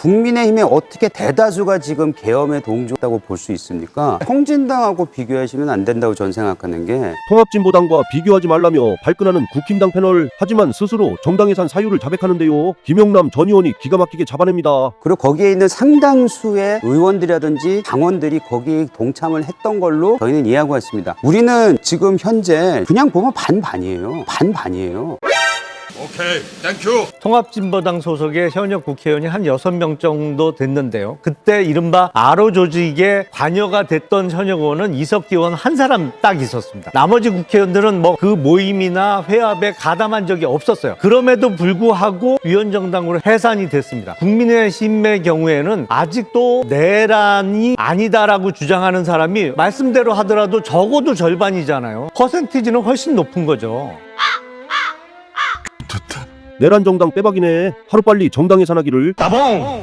국민의힘에 어떻게 대다수가 지금 계엄에 동조했다고 볼 수 있습니까? 통진당하고 비교하시면 안 된다고 전 생각하는 게 통합진보당과 비교하지 말라며 발끈하는 국힘당 패널 하지만 스스로 정당 예산 사유를 자백하는데요. 김영남 전 의원이 기가 막히게 잡아냅니다. 그리고 거기에 있는 상당수의 의원들이라든지 당원들이 거기에 동참을 했던 걸로 저희는 이해하고 있습니다. 우리는 지금 현재 그냥 보면 반반이에요. 반반이에요. 오케이, 땡큐. 통합진보당 소속의 현역 국회의원이 한 여섯 명 정도 됐는데요. 그때 이른바 아로 조직에 관여가 됐던 현역 의원은 이석기 의원 한 사람 딱 있었습니다. 나머지 국회의원들은 뭐 그 모임이나 회합에 가담한 적이 없었어요. 그럼에도 불구하고 위원정당으로 해산이 됐습니다. 국민의힘의 경우에는 아직도 내란이 아니다라고 주장하는 사람이 말씀대로 하더라도 적어도 절반이잖아요. 퍼센티지는 훨씬 높은 거죠. 내란 정당 빼박이네. 하루빨리 정당 예산하기를. 따봉!